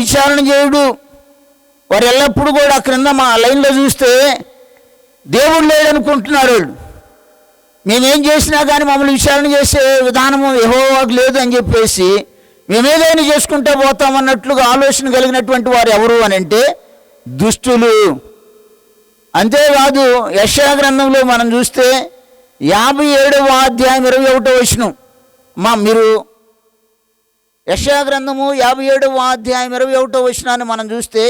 విచారణ చేయుడు. వారు ఎల్లప్పుడూ కూడా క్రింద మా లైన్లో చూస్తే దేవుడు లేడనుకుంటున్నారు వాళ్ళు. మేమేం చేసినా కానీ మమ్మల్ని విచారణ చేసే విధానము యెహోవాకు లేదు అని చెప్పేసి మేమేదైనా చేసుకుంటే పోతామన్నట్లుగా ఆలోచన కలిగినటువంటి వారు ఎవరు అని అంటే దుష్టులు. అంతేకాదు యశా గ్రంథంలో మనం చూస్తే యాభై ఏడవ అధ్యాయం ఇరవై ఒకటో వచ్చిన మా మీరు యశాగ్రంథము యాభై ఏడవ అధ్యాయం ఇరవై ఒకటో వచ్చినాన్ని మనం చూస్తే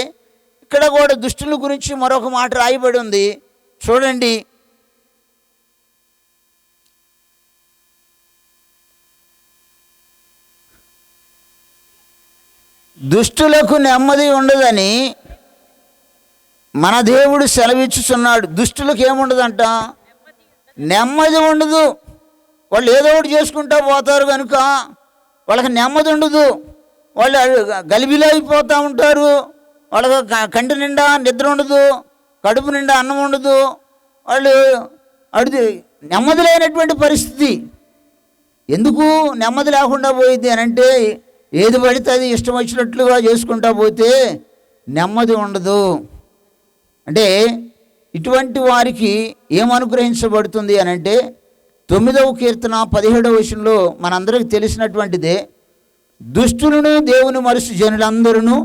ఇక్కడ కూడా దుష్టుల గురించి మరొక మాట రాయబడి ఉంది. చూడండి. దుష్టులకు నెమ్మది ఉండదని మన దేవుడు సెలవిచ్చుచున్నాడు. దుష్టులకు ఏముండదంట? నెమ్మది ఉండదు. వాళ్ళు ఏదో ఒకటి చేసుకుంటా పోతారు కనుక వాళ్ళకి నెమ్మది ఉండదు. వాళ్ళు గలిబిలో అయిపోతూ ఉంటారు. వాళ్ళకి కంటి నిండా నిద్ర ఉండదు. కడుపు నిండా అన్నం ఉండదు. వాళ్ళు అడిది నెమ్మది లేనటువంటి పరిస్థితి. ఎందుకు నెమ్మది లేకుండా పోయింది అని అంటే ఏది పడితే అది ఇష్టం వచ్చినట్లుగా చేసుకుంటా పోతే నెమ్మది ఉండదు. అంటే ఇటువంటి వారికి ఏం అనుగ్రహించబడుతుంది అని అంటే తొమ్మిదవ కీర్తన పదిహేడవ విషయంలో మనందరికీ తెలిసినటువంటిదే దుష్టులను దేవుని మరుసు జనులందరూ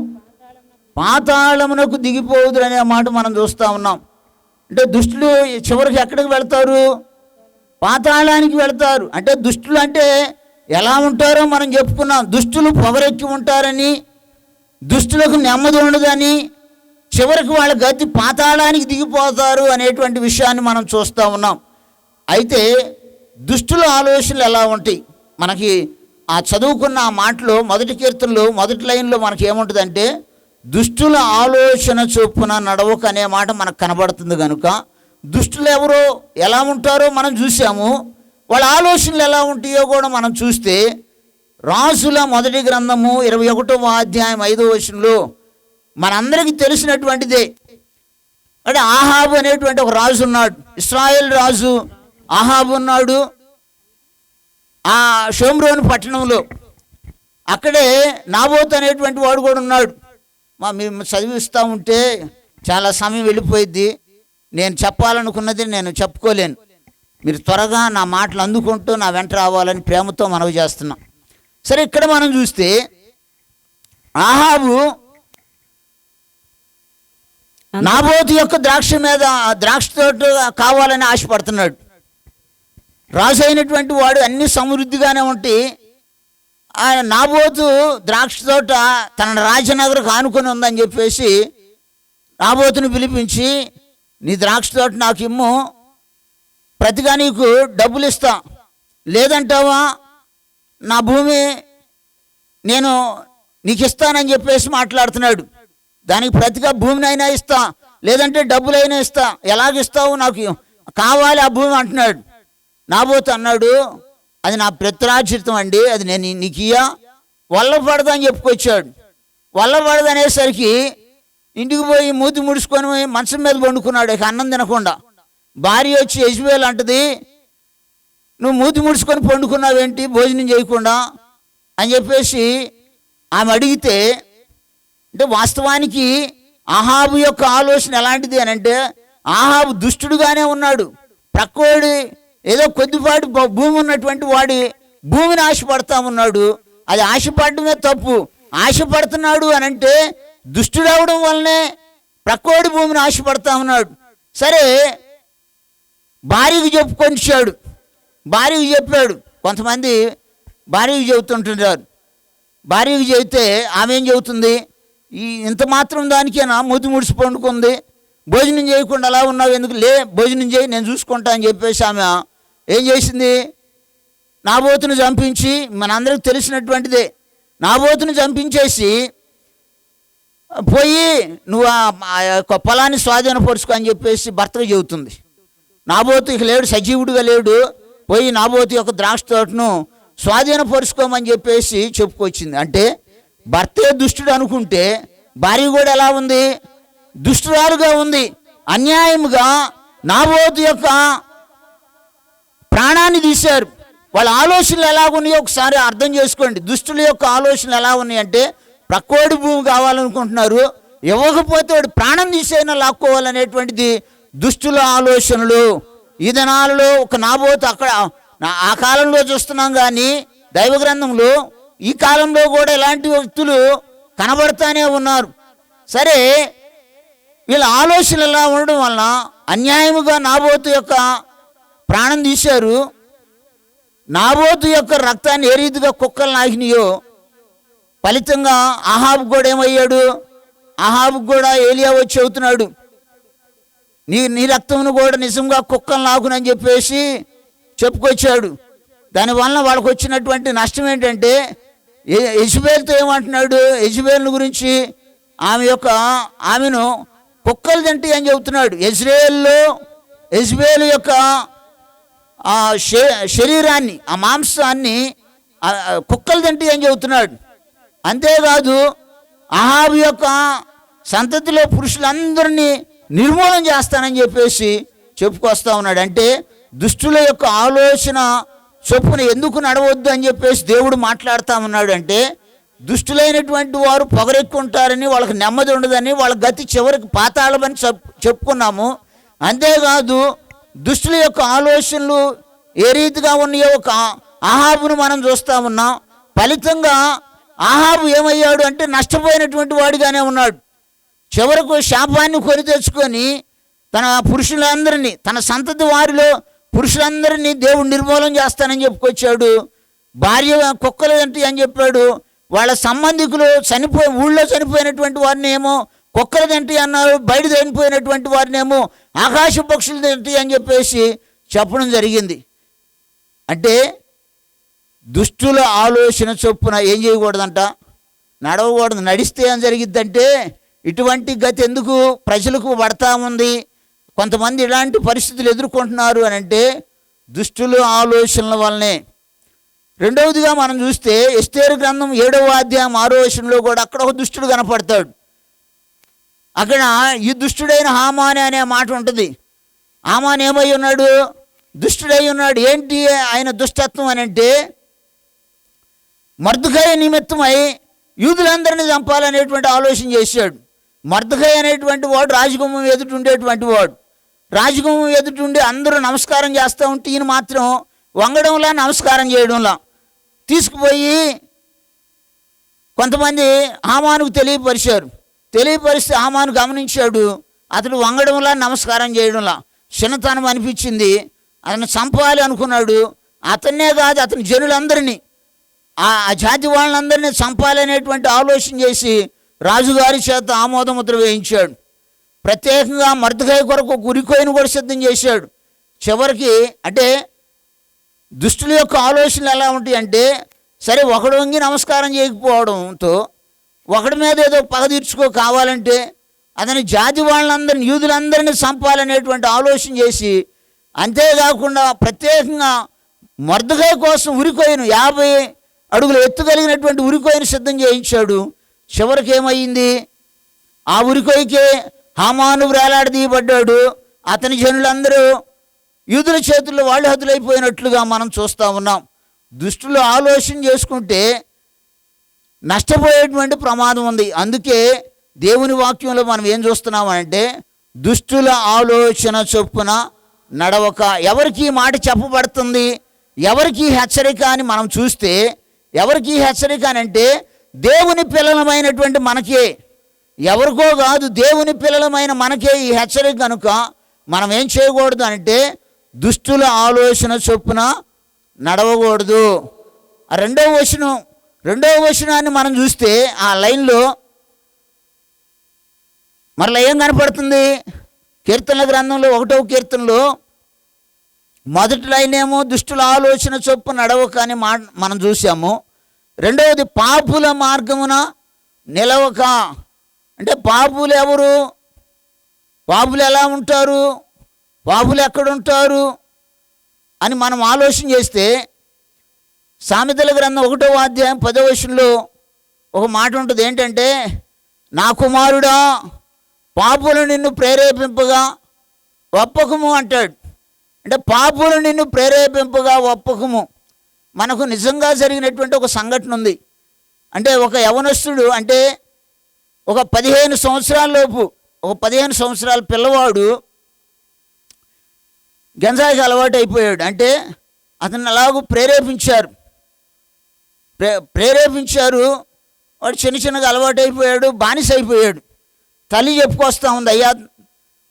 పాతాళమునకు దిగిపోవుదు అనే మాట మనం చూస్తూ ఉన్నాం. అంటే దుష్టులు చివరికి ఎక్కడికి వెళ్తారు? పాతాళానికి వెళ్తారు. అంటే దుష్టులు అంటే ఎలా ఉంటారో మనం చెప్పుకున్నాం. దుష్టులు పొగరెక్కి ఉంటారని దుష్టులకు నెమ్మది ఉండదని చివరికి వాళ్ళ గతి పాతాళానికి దిగిపోతారు అనేటువంటి విషయాన్ని మనం చూస్తూ ఉన్నాం. అయితే దుష్టుల ఆలోచనలు ఎలా ఉంటాయి? మనకి ఆ చదువుకున్న ఆ మాటలో మొదటి కీర్తనలో మొదటి లైన్లో మనకి ఏముంటుందంటే దుష్టుల ఆలోచన చొప్పున నడవక అనే మాట మనకు కనబడుతుంది కనుక దుష్టులు ఎవరో ఎలా ఉంటారో మనం చూసాము. వాళ్ళ ఆలోచనలు ఎలా ఉంటాయో కూడా మనం చూస్తే రాజుల మొదటి గ్రంథము ఇరవై ఒకటవ అధ్యాయం ఐదో వచనంలో మనందరికీ తెలిసినటువంటిదే. అంటే ఆహాబు అనేటువంటి ఒక రాజు ఉన్నాడు ఇస్రాయేల్ రాజు ఆహాబు ఉన్నాడు ఆ షోమ్రోన్ పట్టణంలో. అక్కడే నాబోత్ అనేటువంటి వాడు కూడా ఉన్నాడు. మా మేము చదివిస్తూ ఉంటే చాలా సమయం వెళ్ళిపోయిద్ది. నేను చెప్పాలనుకున్నది నేను చెప్పుకోలేను. మీరు త్వరగా నా మాటలు అందుకుంటూ నా వెంట రావాలని ప్రేమతో మనవి చేస్తున్నా. సరే ఇక్కడ మనం చూస్తే ఆహాబు నాబోతు యొక్క ద్రాక్ష మీద ఆ ద్రాక్ష తోట కావాలని ఆశపడుతున్నాడు. రాజు అయినటువంటి వాడు అన్ని సమృద్ధిగానే ఉంటే ఆయన నాబోతు ద్రాక్ష తోట తన రాజనగరకు ఆనుకొని ఉందని చెప్పేసి నాబోతును పిలిపించి నీ ద్రాక్ష తోట నాకు ఇమ్ము ప్రతిగా నీకు డబ్బులు ఇస్తా. లేదంటావా? నా భూమి నేను నీకు ఇస్తానని చెప్పేసి మాట్లాడుతున్నాడు. దానికి ప్రతిగా భూమినైనా ఇస్తా లేదంటే డబ్బులైనా ఇస్తా. ఎలాగిస్తావు నాకు? కావాలి ఆ భూమి అంటున్నాడు. నాబోతు అన్నాడు అది నా ప్రత్రాచితం అండి అది నేను నీకు ఇయ్యా. వల్ల పడదు అని చెప్పుకొచ్చాడు. వల్ల పడదు అనేసరికి ఇంటికి పోయి మూతి ముడుచుకొని మంచం మీద పండుకున్నాడు ఇక అన్నం తినకుండా. భార్య వచ్చి యజ్బేల్ అంటది నువ్వు మూతి ముడుచుకొని పండుకున్నావేంటి భోజనం చేయకుండా? అని చెప్పేసి ఆమె అడిగితే అంటే వాస్తవానికి ఆహాబు యొక్క ఆలోచన ఎలాంటిది? అని అంటే ఆహాబు దుష్టుడుగానే ఉన్నాడు ప్రక్కోడి ఏదో కొద్దిపాటి భూమి ఉన్నటువంటి వాడి భూమిని ఆశపడతా ఉన్నాడు అది ఆశపడమే తప్పు. ఆశపడుతున్నాడు అని అంటే దుష్టుడవడం వల్లనే ప్రక్కోడి భూమిని ఆశపడతా ఉన్నాడు సరే భార్యకు చెప్పుకొనిచ్చాడు భార్యకు చెప్పాడు. కొంతమంది భార్యకు చెబుతుంటున్నారు. భార్యకు చెబితే ఆమె ఏం చెబుతుంది? ఈ ఇంత మాత్రం దానికేనా? మూతి ముడిసి పండుకుంది. భోజనం చేయకుండా అలా ఉన్నావు ఎందుకు? లే భోజనం చేయి నేను చూసుకుంటా అని చెప్పేసి ఆమె ఏం చేసింది? నాబోతును చంపించి మనందరికి తెలిసినటువంటిదే. నాబోతును చంపించేసి పోయి నువ్వు ఆ- యొక్క పొలాన్ని స్వాధీనపరుచుకో అని చెప్పేసి భర్తకు చెబుతుంది. నాబోతు ఇక లేడు సజీవుడిగా లేడు. పోయి నాబోతు యొక్క ద్రాక్ష తోటను స్వాధీనపరుచుకోమని చెప్పేసి చెప్పుకొచ్చింది. అంటే భర్తే దుష్టుడు అనుకుంటే భార్య కూడా ఎలా ఉంది? దుష్టురాలుగా ఉంది. అన్యాయముగా నాబోతు యొక్క ప్రాణాన్ని తీశారు. వాళ్ళ ఆలోచనలు ఎలా ఉన్నాయో ఒకసారి అర్థం చేసుకోండి. దుష్టుల యొక్క ఆలోచనలు ఎలా ఉన్నాయంటే ప్రక్కోడి భూమి కావాలనుకుంటున్నారు. ఇవ్వకపోతే వాడు ప్రాణం తీసైనా లాక్కోవాలనేటువంటిది దుష్టుల ఆలోచనలు. ఈ దినాలలో ఒక నాబోతు అక్కడ నా- ఆ కాలంలో చూస్తున్నాం కానీ దైవ గ్రంథంలో ఈ కాలంలో కూడా ఇలాంటి వ్యక్తులు కనబడతానే ఉన్నారు. సరే వీళ్ళ ఆలోచన ఎలా ఉండడం వలన అన్యాయముగా నాబోతు యొక్క ప్రాణం తీశారు. నాబోతు యొక్క రక్తాన్ని ఏ రీతిగా కుక్కలు నాకినాయో ఫలితంగా అహాబు కూడా ఏమయ్యాడు? అహాబు కూడా ఏలియా వచ్చి చెబుతున్నాడు. నీ నీ రక్తమును కూడా నిజంగా కుక్కలు నాకునని చెప్పేసి చెప్పుకొచ్చాడు. దానివల్ల వాళ్ళకు వచ్చినటువంటి నష్టం ఏంటంటే యజుబేల్తో ఏమంటున్నాడు? యజుబేల్ గురించి ఆమె యొక్క ఆమెను కుక్కలు తింటే అని చెబుతున్నాడు? ఇజ్రాయేల్లో యజ్బేల్ యొక్క ఆ శరీరాన్ని ఆ మాంసాన్ని కుక్కలు తింటే అని చెబుతున్నాడు? అంతేకాదు అహాబు యొక్క సంతతిలో పురుషులందరినీ నిర్మూలన చేస్తానని చెప్పేసి చెప్పుకొస్తా ఉన్నాడు. అంటే దుష్టుల యొక్క ఆలోచన చొప్పున ఎందుకు నడవద్దు అని చెప్పేసి దేవుడు మాట్లాడుతా ఉన్నాడు. అంటే దుష్టులైనటువంటి వారు పొగరెక్కుంటారని వాళ్ళకి నెమ్మది ఉండదని వాళ్ళ గతి చివరికి పాతాళమని చెప్ చెప్పుకున్నాము. అంతేకాదు దుష్టుల యొక్క ఆలోచనలు ఏ రీతిగా ఉన్నాయో ఒక ఆహాబును మనం చూస్తా ఉన్నాం. ఫలితంగా ఆహాబు ఏమయ్యాడు అంటే నష్టపోయినటువంటి వాడిగానే ఉన్నాడు. చివరకు శాపాన్ని కొని తెచ్చుకొని తన పురుషులందరినీ తన సంతతి వారిలో పురుషులందరినీ దేవుడు నిర్మూలన చేస్తానని చెప్పుకొచ్చాడు. భార్య కుక్కలు ఏంటి అని చెప్పాడు. వాళ్ళ సంబంధికులు చనిపోయి ఊళ్ళో చనిపోయినటువంటి వారిని ఏమో కుక్కలు తింటి అన్నారు బయట చనిపోయినటువంటి వారిని ఏమో ఆకాశ పక్షులు తింటి అని చెప్పేసి చెప్పడం జరిగింది. అంటే దుష్టుల ఆలోచన చొప్పున ఏం చేయకూడదంట? నడవకూడదు. నడిస్తే ఏం జరిగిద్దంటే ఇటువంటి గతి ఎందుకు? ప్రజలకు పడతా ఉంది. కొంతమంది ఇలాంటి పరిస్థితులు ఎదుర్కొంటున్నారు అని అంటే దుష్టుల ఆలోచనల వల్లనే. రెండవదిగా మనం చూస్తే ఎస్తేరు గ్రంథం ఏడవ అధ్యాయం ఆరో వచనంలో కూడా అక్కడ ఒక దుష్టుడు కనపడతాడు. అక్కడ ఈ దుష్టుడైన హామాని అనే మాట ఉంటుంది. హామాన్ ఏమై ఉన్నాడు? దుష్టుడై ఉన్నాడు. ఏంటి ఆయన దుష్టత్వం అని అంటే మర్దుకాయ నిమిత్తమై యూదులందరినీ చంపాలనేటువంటి ఆలోచన చేశాడు. మర్దకాయ అనేటువంటి వాడు రాజగుమ్మం ఎదుటి ఉండేటువంటి వాడు. రాజగుమ్మం ఎదుటి ఉండి అందరూ నమస్కారం చేస్తూ ఉంటే ఈయన మాత్రం వంగడంలా నమస్కారం చేయడంలా. తీసుకుపోయి కొంతమంది ఆమానుకు తెలియపరిచారు. తెలియపరిస్తే ఆమాను గమనించాడు. అతడు వంగడంలా నమస్కారం చేయడంలా చిన్నతనం అనిపించింది. అతను చంపాలి అనుకున్నాడు. అతన్నే కాదు అతని జనులందరినీ ఆ ఆ జాతి వాళ్ళందరినీ చంపాలనేటువంటి ఆలోచన చేసి రాజుగారి చేత ఆమోదముద్ర వేయించాడు. ప్రత్యేకంగా మర్దకాయ కొరకు గురికోయను కూడా సిద్ధం చేశాడు. చివరికి అంటే దుష్టుల యొక్క ఆలోచనలు ఎలా ఉంటాయి అంటే సరే ఒకడు వంగి నమస్కారం చేయకపోవడంతో ఒకడి మీద ఏదో పగ తీర్చుకో కావాలంటే అతని జాతి వాళ్ళందరినీ యూదులందరినీ చంపాలనేటువంటి ఆలోచన చేసి అంతేకాకుండా ప్రత్యేకంగా మర్దకాయ కోసం ఉరికోయను యాభై అడుగులు ఎత్తు కలిగినటువంటి ఉరికోయను సిద్ధం చేయించాడు. చివరికి ఏమైంది ఆ ఉరికోయికే హామాను వేలాడదీయబడ్డాడు అతని జనులందరూ యూదుల చేతుల్లో వాళ్ళు హతులైపోయినట్లుగా మనం చూస్తూ ఉన్నాం. దుష్టులు ఆలోచన చేసుకుంటే నష్టపోయేటువంటి ప్రమాదం ఉంది. అందుకే దేవుని వాక్యంలో మనం ఏం చూస్తున్నామంటే దుష్టుల ఆలోచన చొప్పున నడవక. ఎవరికి మాట చెప్పబడుతుంది? ఎవరికి హెచ్చరిక అని మనం చూస్తే ఎవరికి హెచ్చరిక అని అంటే దేవుని పిల్లలమైనటువంటి మనకే. ఎవరికో కాదు దేవుని పిల్లలమైన మనకే ఈ హెచ్చరిక కనుక మనం ఏం చేయకూడదు అంటే దుష్టుల ఆలోచన చొప్పున నడవకూడదు. ఆ రెండవ వచనం రెండవ వచనాన్ని మనం చూస్తే ఆ లైన్లో మరలా ఏం కనపడుతుంది? కీర్తనల గ్రంథంలో ఒకటవ కీర్తనలో మొదటి లైన్ ఏమో దుష్టుల ఆలోచన చొప్పు నడవక అని మా మనం చూసాము. రెండవది పాపుల మార్గమున నిలవక. అంటే పాపులు ఎవరు? పాపులు ఎలా ఉంటారు? బాబులు ఎక్కడుంటారు అని మనం ఆలోచన చేస్తే సామెతల గ్రంథం ఒకటో అధ్యాయం పదో వచనంలో ఒక మాట ఉంటుంది. ఏంటంటే నా కుమారుడా పాపులు నిన్ను ప్రేరేపింపగా ఒప్పకము అంటాడు. అంటే పాపులు నిన్ను ప్రేరేపింపగా ఒప్పకము. మనకు నిజంగా జరిగినటువంటి ఒక సంఘటన ఉంది. అంటే ఒక యవనస్తుడు అంటే ఒక పదిహేను సంవత్సరాల లోపు ఒక పదిహేను సంవత్సరాల పిల్లవాడు గంజాయికి అలవాటు అయిపోయాడు. అంటే అతను అలాగూ ప్రేరేపించారు. ప్రే ప్రేరేపించారు. వాడు చిన్న చిన్నగా అలవాటు అయిపోయాడు బానిస అయిపోయాడు. తల్లి చెప్పుకొస్తా ఉంది అయ్యా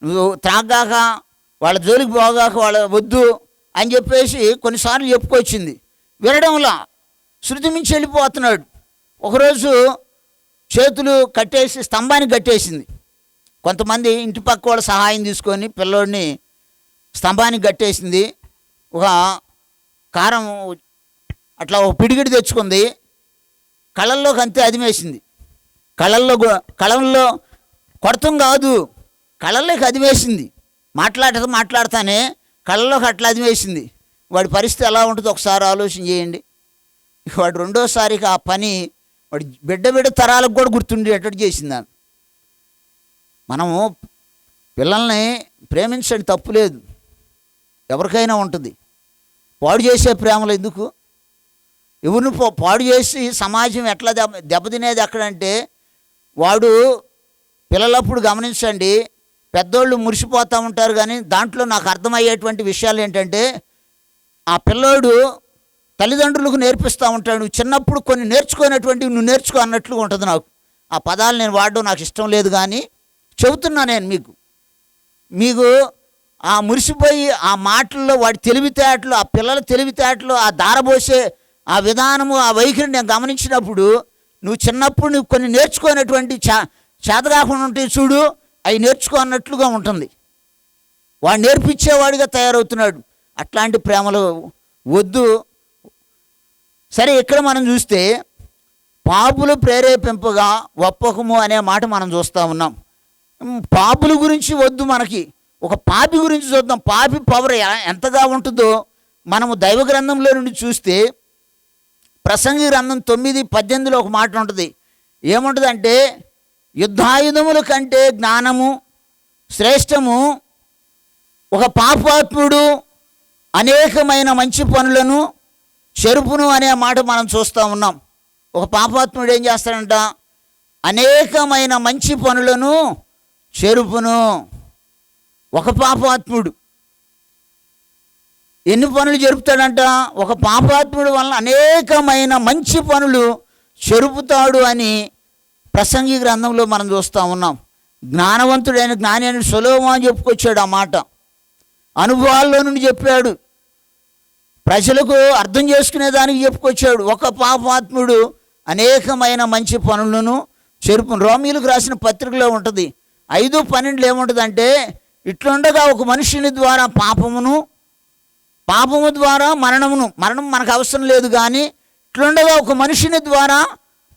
నువ్వు త్రాగాక వాళ్ళ జోలికి పోగాక వాళ్ళ వద్దు అని చెప్పేసి కొన్నిసార్లు చెప్పుకొచ్చింది. వినడంలా శృతి మించి వెళ్ళిపోతున్నాడు. ఒకరోజు చేతులు కట్టేసి స్తంభానికి కట్టేసింది. కొంతమంది ఇంటి పక్క వాళ్ళ సహాయం తీసుకొని పిల్లోడిని స్తంభానికి కట్టేసింది. ఒక కారం అట్లా ఒక పిడిగిడి తెచ్చుకుంది. కళ్ళల్లోకి అంతే అదిమేసింది. కళల్లో కళంలో కొడతం కాదు. కళల్లోకి అదిమేసింది. మాట్లాడతా మాట్లాడతానే కళ్ళలోకి అట్లా అదిమేసింది. వాడి పరిస్థితి ఎలా ఉంటుందో ఒకసారి ఆలోచన చేయండి. ఇక వాడు రెండోసారికి ఆ పని వాడి బిడ్డ బిడ్డ తరాలకు కూడా గుర్తుండేటట్టు చేసింది మనము పిల్లల్ని ప్రేమించండి తప్పు లేదు. ఎవరికైనా ఉంటుంది. పాడు చేసే ప్రేమలు ఎందుకు? ఎవరిని పో- పాడు చేసి సమాజం ఎట్లా దెబ్బ దెబ్బతినేది ఎక్కడంటే వాడు పిల్లలప్పుడు గమనించండి పెద్దోళ్ళు మురిసిపోతూ ఉంటారు కానీ దాంట్లో నాకు అర్థమయ్యేటువంటి విషయాలు ఏంటంటే ఆ పిల్లోడు తల్లిదండ్రులకు నేర్పిస్తూ ఉంటాడు. చిన్నప్పుడు కొన్ని నేర్చుకునేటువంటివి నువ్వు నేర్చుకో అన్నట్లుగా ఉంటుంది నాకు. ఆ పదాలు నేను వాడడం నాకు ఇష్టం లేదు కానీ చెబుతున్నా నేను మీకు. మీకు ఆ మురిసిపోయి ఆ మాటల్లో వాడి తెలివితేటలు ఆ పిల్లల తెలివితేటలు ఆ దారబోసే ఆ విధానము ఆ వైఖరిని నేను గమనించినప్పుడు నువ్వు చిన్నప్పుడు నువ్వు కొన్ని నేర్చుకునేటువంటి చా చేతగాకుండా ఉంటాయి చూడు అవి నేర్చుకున్నట్లుగా ఉంటుంది. వాడు నేర్పించేవాడిగా తయారవుతున్నాడు. అట్లాంటి ప్రేమలు వద్దు. సరే ఇక్కడ మనం చూస్తే పాపులు ప్రేరేపింపగా ఒప్పకము అనే మాట మనం చూస్తూ ఉన్నాం. పాపుల గురించి వద్దు మనకి. ఒక పాపి గురించి చూద్దాం. పాపి పవర్ ఎంతగా ఉంటుందో మనము దైవ గ్రంథంలో నుండి చూస్తే ప్రసంగి గ్రంథం తొమ్మిది పద్దెనిమిదిలో ఒక మాట ఉంటుంది. ఏముంటుందంటే యుద్ధాయుధముల కంటే జ్ఞానము శ్రేష్టము ఒక పాపాత్ముడు అనేకమైన మంచి పనులను చెరుపును అనే మాట మనం చూస్తూ ఉన్నాం. ఒక పాపాత్ముడు ఏం చేస్తాడంట? అనేకమైన మంచి పనులను చెరుపును. ఒక పాపాత్ముడు. ఎన్ని పనులు జరుపుతాడంట? ఒక పాపాత్ముడు వలన అనేకమైన మంచి పనులు చెరుపుతాడు అని ప్రసంగి గ్రంథంలో మనం చూస్తూ ఉన్నాం. జ్ఞానవంతుడైన జ్ఞాని అని సులభమా అని చెప్పుకొచ్చాడు ఆ మాట. అనుభవాల్లో నుండి చెప్పాడు. ప్రజలకు అర్థం చేసుకునే దానికి చెప్పుకొచ్చాడు. ఒక పాపాత్ముడు అనేకమైన మంచి పనులను చెరుపు రోమీలకు రాసిన పత్రికలో ఉంటుంది. ఐదు పన్నెండులో ఏముంటుందంటే ఇట్లుండగా ఒక మనుషుని ద్వారా పాపమును పాపము ద్వారా మరణమును మరణం మనకు అవసరం లేదు కానీ ఇట్లుండగా ఒక మనిషిని ద్వారా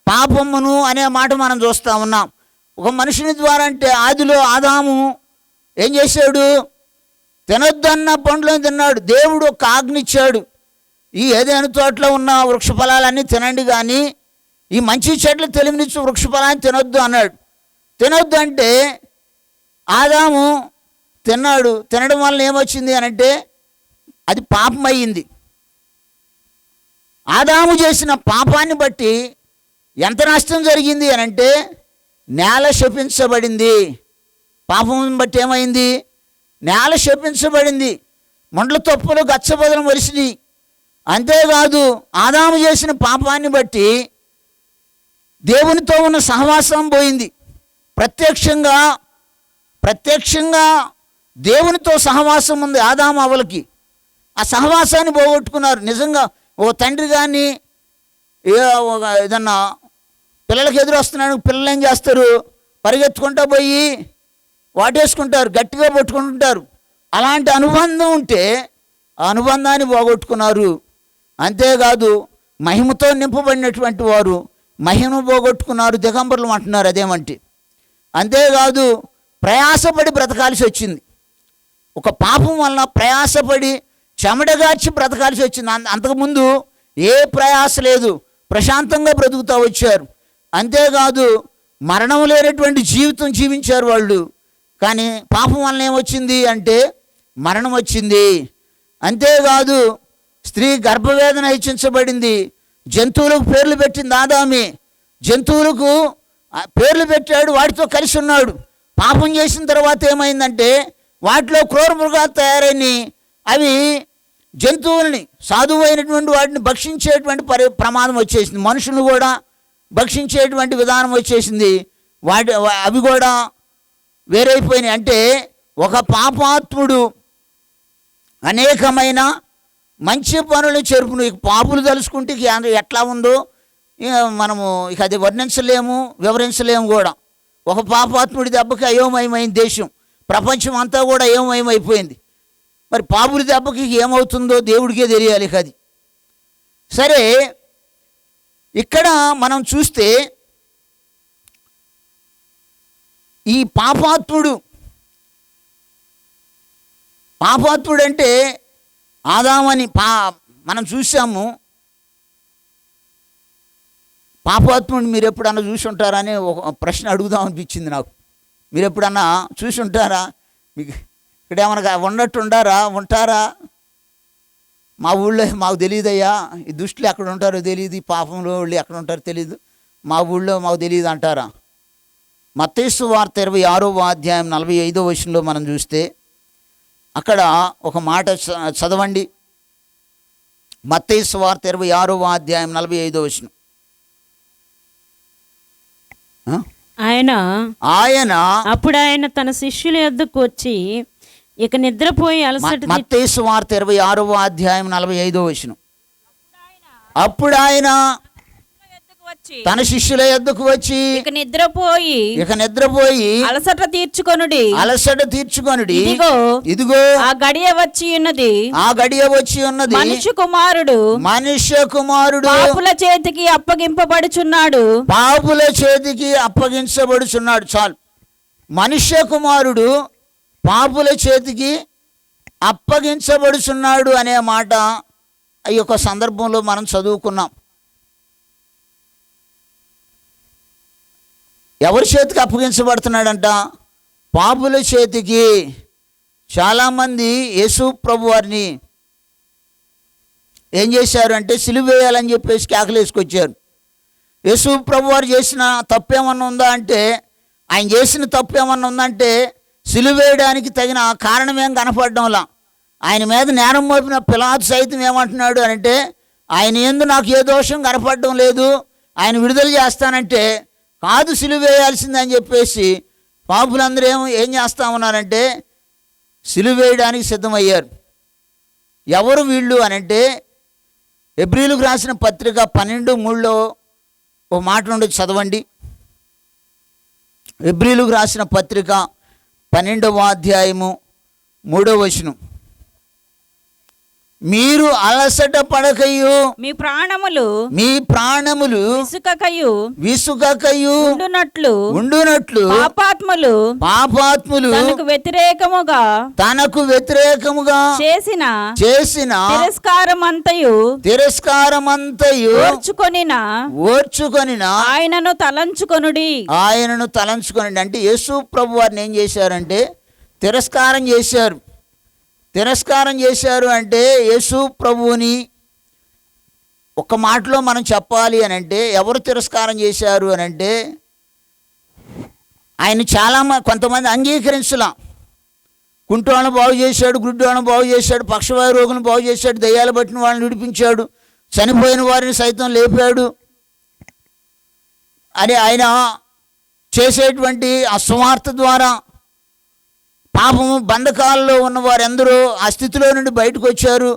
పాపమును అనే మాట మనం చూస్తూ ఉన్నాం. ఒక మనిషిని ద్వారా అంటే ఆదిలో ఆదాము ఏం చేశాడు? తినొద్దన్న పండ్లను తిన్నాడు. దేవుడు ఒక ఆజ్ఞిచ్చాడు ఈ ఏదైనా తోటలో ఉన్న వృక్ష ఫలాలన్నీ తినండి కానీ ఈ మంచి చెట్లు తెలివినిచ్చు వృక్ష ఫలాన్ని తినొద్దు అన్నాడు. తినొద్దు అంటే ఆదాము తిన్నాడు తినడం వల్ల ఏమొచ్చింది అని అంటే అది పాపం అయ్యింది ఆదాము చేసిన పాపాన్ని బట్టి ఎంత నష్టం జరిగింది అని అంటే నేల శపించబడింది. పాపం బట్టి ఏమైంది? నేల శపించబడింది. మండల తప్పులు గచ్చబదలం వరిసినాయి అంతేకాదు ఆదాము చేసిన పాపాన్ని బట్టి దేవునితో ఉన్న సహవాసం పోయింది. ప్రత్యక్షంగా ప్రత్యక్షంగా దేవునితో సహవాసం ఉంది ఆదామావలకి ఆ సహవాసాన్ని పోగొట్టుకున్నారు. నిజంగా ఓ తండ్రి కానీ ఏ ఒక ఏదన్నా పిల్లలకి ఎదురు వస్తున్నాడు పిల్లలు ఏం చేస్తారు? పరిగెత్తుకుంటూ పోయి వాటేసుకుంటారు గట్టిగా పట్టుకుంటుంటారు. అలాంటి అనుబంధం ఉంటే ఆ అనుబంధాన్ని పోగొట్టుకున్నారు. అంతేకాదు మహిమతో నింపబడినటువంటి వారు మహిమను పోగొట్టుకున్నారు దిగంబరులు అంటున్నారు అదేమంటే. అంతేకాదు ప్రయాసపడి బ్రతకాల్సి వచ్చింది. ఒక పాపం వలన ప్రయాసపడి చెమటగార్చి బ్రతకాల్సి వచ్చింది. అంత- అంతకుముందు ఏ ప్రయాస లేదు. ప్రశాంతంగా బ్రతుకుతూ వచ్చారు. అంతేకాదు మరణం లేనటువంటి జీవితం జీవించారు వాళ్ళు. కానీ పాపం వలన ఏమొచ్చింది అంటే మరణం వచ్చింది. అంతేకాదు స్త్రీ గర్భవేదన హెచ్చించబడింది. జంతువులకు పేర్లు పెట్టింది ఆదామి. జంతువులకు పేర్లు పెట్టాడు వాటితో కలిసి ఉన్నాడు. పాపం చేసిన తర్వాత ఏమైందంటే వాటిలో క్రూర మృగాలు తయారైన అవి జంతువుల్ని సాధువైనటువంటి వాటిని భక్షించేటువంటి పరి ప్రమాదం వచ్చేసింది. మనుషులు కూడా భక్షించేటువంటి విధానం వచ్చేసింది. వాటి అవి కూడా వేరైపోయినాయి. అంటే ఒక పాపాత్ముడు అనేకమైన మంచి పనులు చెరుపును. ఇక పాపులు తలుసుకుంటే ఇక ఎట్లా ఉందో మనము ఇక అది వర్ణించలేము వివరించలేము కూడా. ఒక పాపాత్ముడి దెబ్బకి అయోమయమైన దేశం. ప్రపంచం అంతా కూడా ఏమైపోయింది మరి పాపుల దెబ్బకి ఏమవుతుందో దేవుడికే తెలియాలి ఇక అది. సరే ఇక్కడ మనం చూస్తే ఈ పాపాత్ముడు పాపాత్ముడు అంటే ఆదామని పా మనం చూసాము పాపాత్ముడు మీరు ఎప్పుడన్నా చూసి ఉంటారని ఒక ప్రశ్న అడుగుదాం అనిపించింది నాకు. మీరు ఎప్పుడన్నా చూసి ఉంటారా మీకు ఇక్కడ ఏమన్నా ఉన్నట్టు ఉండారా ఉంటారా? మా ఊళ్ళో మాకు తెలియదయ్యా ఈ దుష్టులు ఎక్కడ ఉంటారో తెలియదు ఈ పాపంలో వాళ్ళు ఎక్కడ ఉంటారో తెలియదు మా ఊళ్ళో మాకు తెలియదు అంటారా? మతేసు వార్త ఇరవై ఆరో అధ్యాయం నలభై ఐదో వచనంలో మనం చూస్తే అక్కడ ఒక మాట చ- చదవండి. మత్తేసు వార్త ఇరవై ఆరో అధ్యాయం నలభై ఐదో వచనం. ఆయన ఆయన అప్పుడు ఆయన తన శిష్యుల యొద్దకు వచ్చి ఇక నిద్రపోయి అలసట వార్త ఇరవై ఆరో అధ్యాయం నలభై ఐదో వచనం. అప్పుడు ఆయన తన శిష్యుల యొద్దకు వచ్చి ఇక నిద్రపోయి ఇక నిద్రపోయి అలసట తీర్చుకొనుడి. అలసట తీర్చుకొనుడి. ఇదిగో ఇదిగో ఆ గడియ వచ్చి ఉన్నది. ఆ గడియ వచ్చి ఉన్నది. మనుష్య కుమారుడు. మనుష్య కుమారుడు పాపుల చేతికి అప్పగింపబడుచున్నాడు. పాపుల చేతికి అప్పగించబడుచున్నాడు. చాలు. మనుష్య కుమారుడు పాపుల చేతికి అప్పగించబడుచున్నాడు అనే మాట ఈ యొక్క సందర్భంలో మనం చదువుకున్నాం. ఎవరి చేతికి అప్పగించబడుతున్నాడంట? పాపుల చేతికి. చాలామంది యేసు ప్రభు వారిని ఏం చేశారు అంటే సిలువ వేయాలని చెప్పేసి కేకలు వేసుకొచ్చారు. యేసు ప్రభు వారు చేసిన తప్పు ఏమన్నా ఉందా అంటే ఆయన చేసిన తప్పు ఏమన్నా ఉందంటే సిలువ వేయడానికి తగిన కారణం ఏం కనపడడంలా ఆయన మీద నేరం మోపిన పిలాతు సైతం ఏమంటున్నాడు అంటే ఆయన ఎందు నాకు ఏ దోషం కనపడడం లేదు ఆయన విడుదల చేస్తానంటే కాదు సిలువ వేయాల్సిందని చెప్పేసి పాపులందరూ ఏమో ఏం చేస్తా ఉన్నారంటే సిలువ వేయడానికి సిద్ధమయ్యారు. ఎవరు వీళ్ళు అనంటే అంటే ఎబ్రిలకు రాసిన పత్రిక పన్నెండు మూడులో ఓ మాట నుండి చదవండి. ఎబ్రిలకు రాసిన పత్రిక పన్నెండవ అధ్యాయము మూడవ వచనం. మీరు అలసట పడకయు. మీ ప్రాణములు మీ ప్రాణములు విసుకకయు. విసుగకయు ఉండునట్లు ఉండునట్లు పాపాత్ములు పాపాత్ములు తనకు వ్యతిరేకముగా తనకు వ్యతిరేకముగా చేసిన చేసిన తిరస్కారం అంతయు తిరస్కారమంతయు ఓర్చుకొనిన ఓర్చుకొనిన ఆయనను తలంచుకొనుడి. ఆయనను తలంచుకోనండి. అంటే యేసు ప్రభు వారిని ఏం చేశారంటే తిరస్కారం చేశారు. తిరస్కారం చేశారు అంటే యేసు ప్రభువుని ఒక మాటలో మనం చెప్పాలి అని అంటే ఎవరు తిరస్కారం చేశారు అని అంటే ఆయన చాలా మ- కొంతమంది అంగీకరించలాం. కుంటోళ్ళను బాగు చేశాడు గుడ్డోళ్ళను బాగు చేశాడు పక్షవాయు రోగులను బాగు చేశాడు దయ్యాలు పట్టిన వాళ్ళని విడిపించాడు చనిపోయిన వారిని సైతం లేపాడు. అని ఆయన చేసేటువంటి ఆ ద్వారా పాపము బంధకాలలో ఉన్న వారెందరూ ఆ స్థితిలో నుండి బయటకు వచ్చారు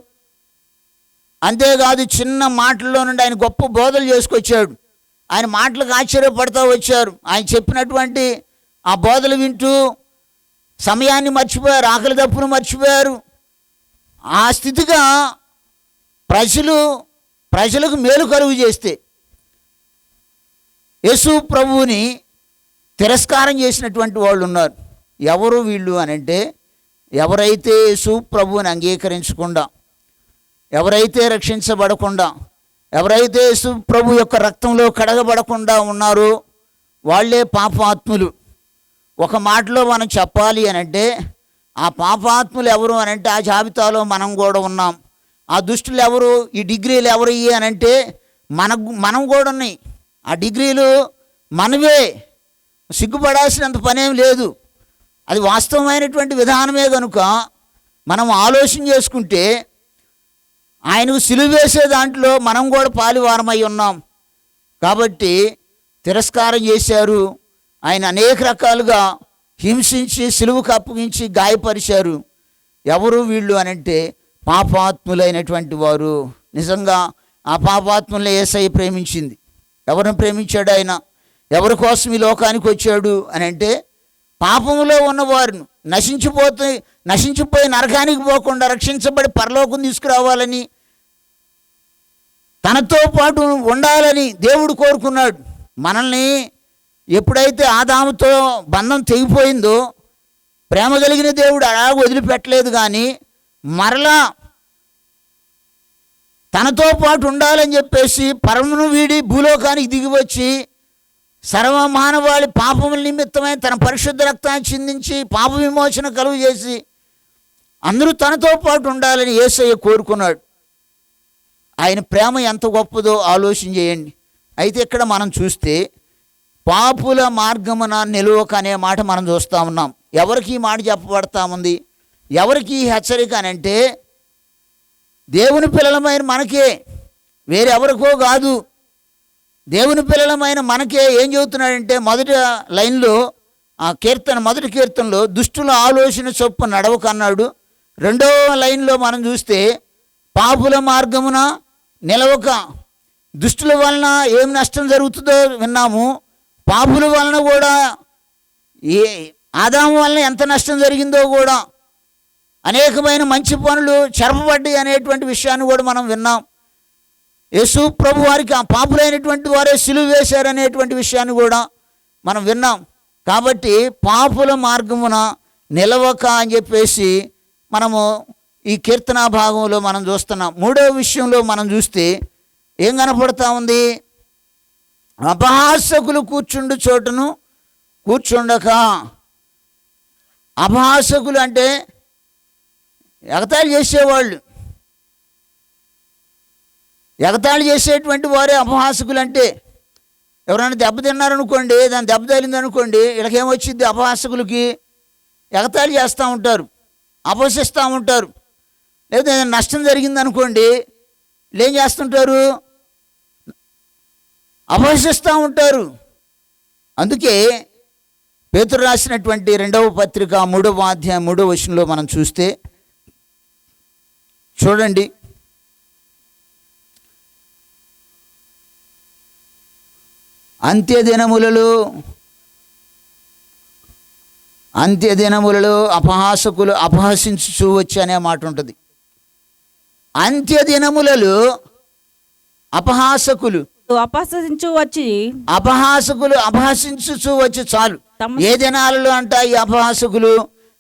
అంతేకాదు చిన్న మాటల్లో నుండి ఆయన గొప్ప బోధలు చేసుకొచ్చాడు. ఆయన మాటలకు ఆశ్చర్యపడతా వచ్చారు. ఆయన చెప్పినటువంటి ఆ బోధలు వింటూ సమయాన్ని మర్చిపోయారు ఆకలి తప్పును మర్చిపోయారు. ఆ స్థితిగా ప్రజలు ప్రజలకు మేలు కలుగు చేస్తే యేసు ప్రభువుని తిరస్కారం చేసినటువంటి వాళ్ళు ఉన్నారు ఎవరు వీళ్ళు అని అంటే ఎవరైతే యేసు ప్రభువుని అంగీకరించకుండా ఎవరైతే రక్షించబడకుండా ఎవరైతే యేసు ప్రభు యొక్క రక్తంలో కడగబడకుండా ఉన్నారో వాళ్ళే పాపాత్ములు. ఒక మాటలో మనం చెప్పాలి అనంటే ఆ పాపాత్ములు ఎవరు అనంటే ఆ జాబితాలో మనం కూడా ఉన్నాం. ఆ దుష్టులు ఎవరు ఈ డిగ్రీలు ఎవరు ఇవి అని అంటే మన మనం కూడా ఉన్నాయి. ఆ డిగ్రీలు మనవే. సిగ్గుపడాల్సినంత పనేం లేదు. అది వాస్తవమైనటువంటి విధానమే కనుక మనం ఆలోచన చేసుకుంటే ఆయనకు సిలువేసే దాంట్లో మనం కూడా పాలివారమై ఉన్నాం. కాబట్టి తిరస్కారం చేశారు. ఆయన అనేక రకాలుగా హింసించి సిలువుకు అప్పగించి గాయపరిచారు. ఎవరు వీళ్ళు అనంటే పాపాత్ములైనటువంటి వారు. నిజంగా ఆ పాపాత్ములను ఏసై ప్రేమించింది. ఎవరిని ప్రేమించాడు ఆయన? ఎవరి కోసం ఈ లోకానికి వచ్చాడు అని అంటే పాపములో ఉన్నవారును. నశించిపోతే నశించిపోయి నరకానికి పోకుండా రక్షించబడి పరలోకం తీసుకురావాలని తనతో పాటు ఉండాలని దేవుడు కోరుకున్నాడు. మనల్ని ఎప్పుడైతే ఆదాముతో బంధం తెగిపోయిందో ప్రేమ కలిగిన దేవుడు అలా వదిలిపెట్టలేదు కానీ మరలా తనతో పాటు ఉండాలని చెప్పేసి పరమును వీడి భూలోకానికి దిగి సర్వమానవాళి సర్వ మానవాళి పాపముల నిమిత్తమై తన పరిశుద్ధ రక్తాన్ని చిందించి పాప విమోచన కలుగు చేసి అందరూ తనతో పాటు ఉండాలని యేసయ్య కోరుకున్నాడు. ఆయన ప్రేమ ఎంత గొప్పదో ఆలోచన చేయండి. అయితే ఇక్కడ మనం చూస్తే పాపుల మార్గమున నిలువక అనే మాట మనం చూస్తూ ఉన్నాం. ఎవరికి ఈ మాట చెప్పబడతా ఉంది? ఎవరికి ఈ హెచ్చరిక అని అంటే దేవుని పిల్లలమైన మనకే. వేరెవరికో కాదు. దేవుని పిల్లలమైన మనకే ఏం చెబుతున్నాడంటే మొదటి లైన్లో ఆ కీర్తన మొదటి కీర్తనలో దుష్టుల ఆలోచన చొప్పు నడవకన్నాడు. రెండవ లైన్లో మనం చూస్తే పాపుల మార్గమున నిలవక దుష్టుల వలన ఏం నష్టం జరుగుతుందో విన్నాము. పాపుల వలన కూడా ఏ ఆదాము వలన ఎంత నష్టం జరిగిందో కూడా అనేకమైన మంచి పనులు చెరపబడ్డాయి అనేటువంటి విషయాన్ని కూడా మనం విన్నాం. యేసు ప్రభు వారికి ఆ పాపులైనటువంటి వారే సిలువ వేశారనేటువంటి విషయాన్ని కూడా మనం విన్నాం. కాబట్టి పాపుల మార్గమున నిలవక అని చెప్పేసి మనము ఈ కీర్తనా భాగంలో మనం చూస్తున్నాం. మూడో విషయంలో మనం చూస్తే ఏం కనపడతా ఉంది? అపహాసకులు కూర్చుండు చోటును కూర్చుండక. అపహాసకులు అంటే ఎగతాళి చేసేవాళ్ళు. ఎగతాళి చేసేటువంటి వారే అపహాసకులు అంటే ఎవరైనా దెబ్బతిన్నారనుకోండి దాన్ని దెబ్బ తగిలిందనుకోండి వీళ్ళకేమొచ్చింది అపహాసకులకి? ఎగతాళి చేస్తూ ఉంటారు అపహసిస్తూ ఉంటారు. లేదా ఏదైనా నష్టం జరిగిందనుకోండి అనుకోండి ఏం చేస్తుంటారు? అపహసిస్తూ ఉంటారు. అందుకే పేతురు రాసినటువంటి రెండవ పత్రిక మూడవ అధ్యాయం మూడవ వచనంలో మనం చూస్తే చూడండి. అంత్యదినములలో అంత్యదినములలో అపహాసకులు అపహసించు వచ్చి అనే మాట ఉంటుంది. అంత్యదినములలో అపహాసకులు అపహసించు వచ్చి అపహాసకులు అపహసించుచు వచ్చి చాలు. ఏ దినాలలో అంట ఈ అపహాసకులు?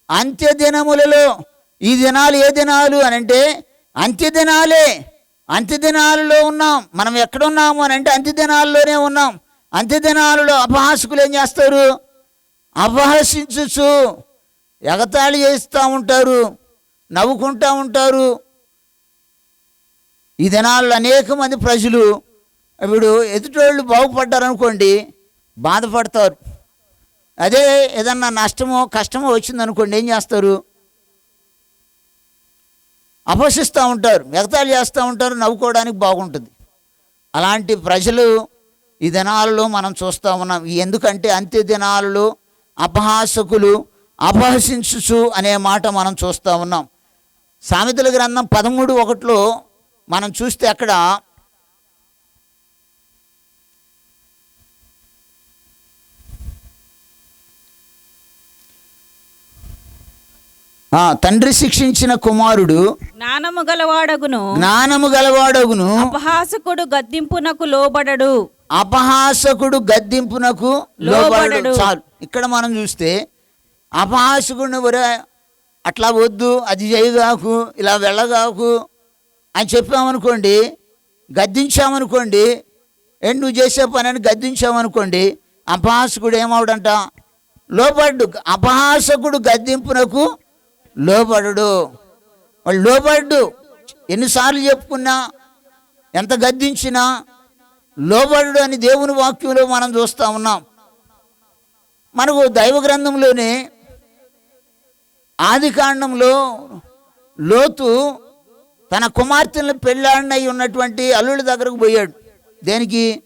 అంత్య దినములలో ఈ దినాలు ఏ దినాలు అని అంటే అంత్య దినాలే అంత్య దినాలలో ఉన్నాం మనం ఎక్కడున్నాము అని అంటే అంత్య దినాల్లోనే ఉన్నాం. అంత్యదినాలలో అపహాసుకులు అపహాసకులు ఏం చేస్తారు? అపహసించుచు ఎగతాళి చేస్తూ ఉంటారు నవ్వుకుంటూ ఉంటారు. ఈ దినాల్లో అనేక మంది ప్రజలు ఇప్పుడు ఎదుటోళ్ళు బాగుపడ్డారనుకోండి బాధపడతారు. అదే ఏదన్నా నష్టమో కష్టమో వచ్చిందనుకోండి ఏం చేస్తారు? అపహసిస్తూ ఉంటారు ఎగతాళి చేస్తూ ఉంటారు నవ్వుకోవడానికి బాగుంటుంది. అలాంటి ప్రజలు ఈ దినాలలో మనం చూస్తూ ఉన్నాం. ఎందుకంటే అంత్య దినాలలో అపహాసకులు అపహసించుచు అనే మాట మనం చూస్తూ ఉన్నాం. సామెతల గ్రంథం పదమూడు ఒకటిలో మనం చూస్తే అక్కడ తండ్రి శిక్షించిన కుమారుడు జ్ఞానము గలవాడగును. జ్ఞానము గలవాడగును. అపహాసకుడు గద్దింపునకు లోబడడు. అపహాసకుడు గద్దింపునకు లోబడడు. చాలు. ఇక్కడ మనం చూస్తే అపహాసకుడిని ఒరే అట్లా వద్దు అది చేయగాకు ఇలా వెళ్ళగాకు అని చెప్పామనుకోండి గద్దించామనుకోండి ఏంటి నువ్వు చేసే పని అని గద్దించామనుకోండి అపహాసకుడు ఏమవుడంట? లోబడ్డు. అపహాసకుడు గద్దింపునకు లోబడడు. వాళ్ళు లోబడ్డు. ఎన్నిసార్లు చెప్పుకున్నా ఎంత గద్దించినా లోబడు అని దేవుని వాక్యంలో మనం చూస్తూ ఉన్నాం. మనకు దైవ గ్రంథంలోనే ఆది కాండంలో లోతు తన కుమార్తెలను పెళ్ళాడినై ఉన్నటువంటి అల్లుడి దగ్గరకు పోయాడు. దేనికి?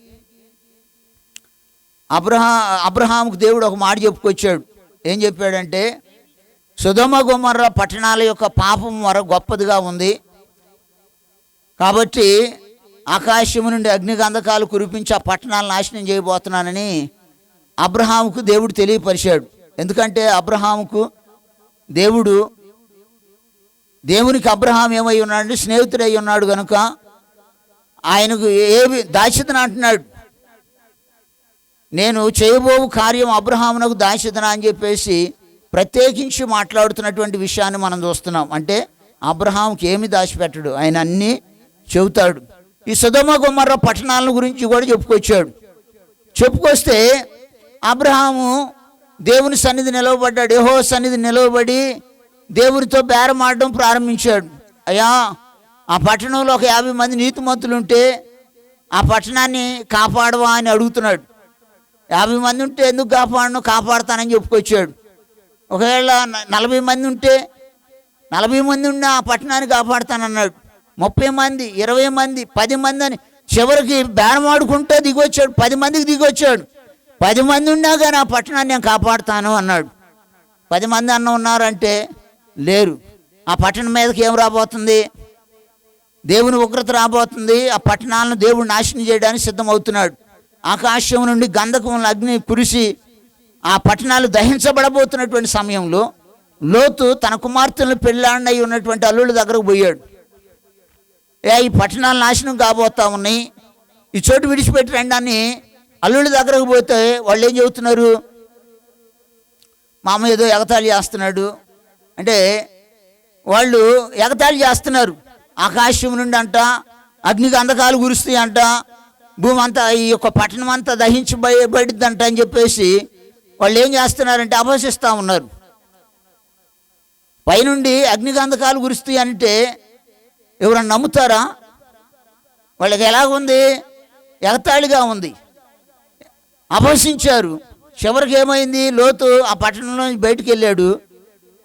అబ్రహా అబ్రహాముకు దేవుడు ఒక మాట చెప్పుకొచ్చాడు. ఏం చెప్పాడంటే సుధమ గుమర్ర పట్టణాల యొక్క పాపం మర గొప్పదిగా ఉంది. కాబట్టి ఆకాశము నుండి అగ్నిగంధకాలు కురిపించి ఆ పట్టణాలను నాశనం చేయబోతున్నానని అబ్రహాముకు దేవుడు తెలియపరిచాడు. ఎందుకంటే అబ్రహాముకు దేవుడు దేవునికి అబ్రహాం ఏమై ఉన్నాడు స్నేహితుడై ఉన్నాడు కనుక ఆయనకు ఏమి దాచితన అంటున్నాడు. నేను చేయబోవు కార్యం అబ్రహామునకు దాచితన అని చెప్పేసి ప్రత్యేకించి మాట్లాడుతున్నటువంటి విషయాన్ని మనం చూస్తున్నాం. అంటే అబ్రహాంకి ఏమి దాచిపెట్టడు. ఆయన అన్నీ చెబుతాడు. ఈ సుధమ గుమ్మర్ర పట్టణాల గురించి కూడా చెప్పుకొచ్చాడు. చెప్పుకొస్తే అబ్రహాము దేవుని సన్నిధి నిలవబడ్డాడు. యహో సన్నిధి నిలవబడి దేవునితో బేరమాడడం ప్రారంభించాడు. అయ్యా ఆ పట్టణంలో ఒక యాభై మంది నీతిమంతులు ఉంటే ఆ పట్టణాన్ని కాపాడవా అని అడుగుతున్నాడు. యాభై మంది ఉంటే ఎందుకు కాపాడను? కాపాడతానని చెప్పుకొచ్చాడు. ఒకవేళ నలభై మంది ఉంటే నలభై మంది ఉన్న ఆ పట్టణాన్ని కాపాడతానన్నాడు. ముప్పై మంది ఇరవై మంది పది మంది అని చివరికి బేరమాడుకుంటే దిగొచ్చాడు. పది మందికి దిగొచ్చాడు. పది మంది ఉన్నా కానీ ఆ పట్టణాన్ని నేను కాపాడుతాను అన్నాడు. పది మంది అన్న ఉన్నారంటే లేరు. ఆ పట్టణం మీదకి ఏం రాబోతుంది? దేవుని ఉగ్రత రాబోతుంది. ఆ పట్టణాలను దేవుడు నాశనం చేయడానికి సిద్ధమవుతున్నాడు. ఆకాశం నుండి గంధకం అగ్ని కురిసి ఆ పట్టణాలు దహించబడబోతున్నటువంటి సమయంలో లోతు తన కుమార్తెలను పెళ్ళాడినై ఉన్నటువంటి అల్లుళ్ళ దగ్గరకు పోయాడు. ఏ ఈ పట్టణాలు నాశనం కాబోతా ఉన్నాయి. ఈ చోటు విడిచిపెట్టి రండి అని అల్లుళ్ళ దగ్గరకు పోతే వాళ్ళు ఏం చెబుతున్నారు? మా అమ్మ ఏదో ఎగతాళి చేస్తున్నాడు. అంటే వాళ్ళు ఎగతాళి చేస్తున్నారు. ఆకాశం నుండి అంట అగ్నికి అంధకాలు కురుస్తాయి అంట భూమి అంతా ఈ యొక్క పట్టణం అంతా దహించబడిద్దంట అని చెప్పేసి వాళ్ళు ఏం చేస్తున్నారంటే అభసిస్తూ ఉన్నారు. పైనుండి అగ్నిగంధకాలు కురుస్తాయి అంటే ఎవరన్నా నమ్ముతారా? వాళ్ళకి ఎలాగుంది? ఎగతాళిగా ఉంది. అభసించారు చివరికి ఏమైంది? లోతు ఆ పట్టణంలో బయటికి వెళ్ళాడు.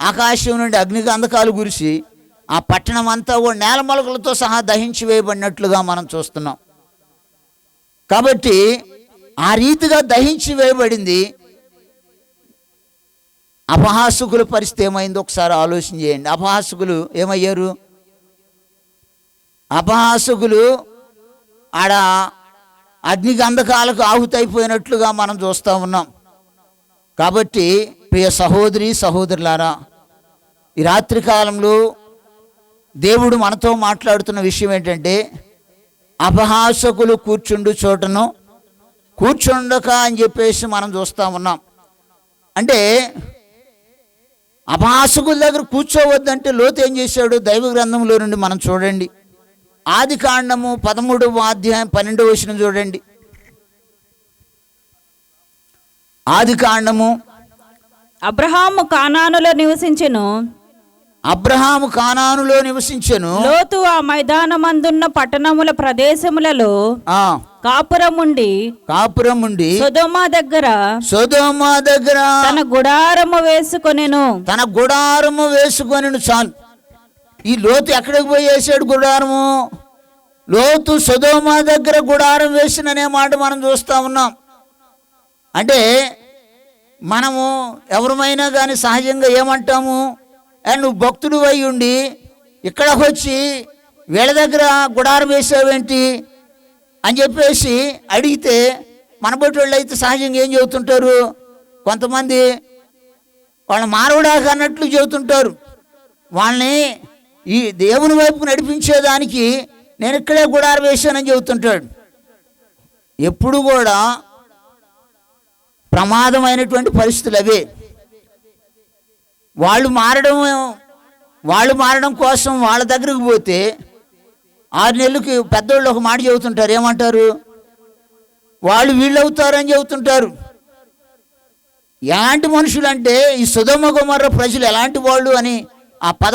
ఆకాశం నుండి అగ్నికి అంధకాలు గురిసి ఆ పట్టణం అంతా ఓ నేల మొలకలతో సహా దహించి వేయబడినట్లుగా మనం చూస్తున్నాం. కాబట్టి ఆ రీతిగా దహించి వేయబడింది. అపహాసుకుల పరిస్థితి ఏమైందో ఒకసారి ఆలోచన చేయండి. అపహాసుకులు ఏమయ్యారు? అపహాసకులు ఆడ అగ్ని గంధకాలకు ఆహుతైపోయినట్లుగా మనం చూస్తూ ఉన్నాం. కాబట్టి ప్రియ సహోదరి సహోదరులారా ఈ రాత్రి కాలంలో దేవుడు మనతో మాట్లాడుతున్న విషయం ఏంటంటే అపహాసకులు కూర్చుండు చోటను కూర్చుండక అని చెప్పేసి మనం చూస్తూ ఉన్నాం. అంటే అపహాసకుల దగ్గర కూర్చోవద్దంటే లోతు ఏం చేశాడు? దైవ గ్రంథంలో నుండి మనం చూడండి. ఆది కాండము పదమూడవ అధ్యాయం పన్నెండవ వచనం చూడండి. ఆది కాండము అబ్రహాము కానానులో నివసించెను. అబ్రహాము కానానులో నివసించెను. లోతు ఆ మైదానమందున్న పట్టణముల ప్రదేశములలో ఆ. కాపురముండి కాపురం ఉండి సొదొమ దగ్గర సోదోమ దగ్గర తన గుడారము వేసుకొనెను. తన గుడారము వేసుకొని చాలు. ఈ లోతు ఎక్కడికి పోయి వేసాడు గుడారము? లోతు సుధోమా దగ్గర గుడారం వేసిననే మాట మనం చూస్తూ ఉన్నాం. అంటే మనము ఎవరమైనా కానీ సహజంగా ఏమంటాము? అండ్ నువ్వు భక్తుడు అయి ఉండి ఇక్కడికి వచ్చి వీళ్ళ దగ్గర గుడారం వేసావేంటి? అని చెప్పేసి అడిగితే మన బట్టి వాళ్ళు అయితే సహజంగా ఏం చెబుతుంటారు? కొంతమంది వాళ్ళ మారవుడాక అన్నట్లు చెబుతుంటారు. వాళ్ళని ఈ దేవుని వైపు నడిపించేదానికి నేను ఇక్కడే గుడారం వేశానని చెబుతుంటాడు. ఎప్పుడు కూడా ప్రమాదమైనటువంటి పరిస్థితులు అవే. వాళ్ళు మారడం వాళ్ళు మారడం కోసం వాళ్ళ దగ్గరికి పోతే ఆరు నెలలకి పెద్దోళ్ళు ఒక మాట చెబుతుంటారు. ఏమంటారు? వాళ్ళు వీళ్ళు అవుతారని చెబుతుంటారు. ఎలాంటి మనుషులు అంటే ఈ సుధమ కుమార ప్రజలు ఎలాంటి వాళ్ళు అని ఆ పదం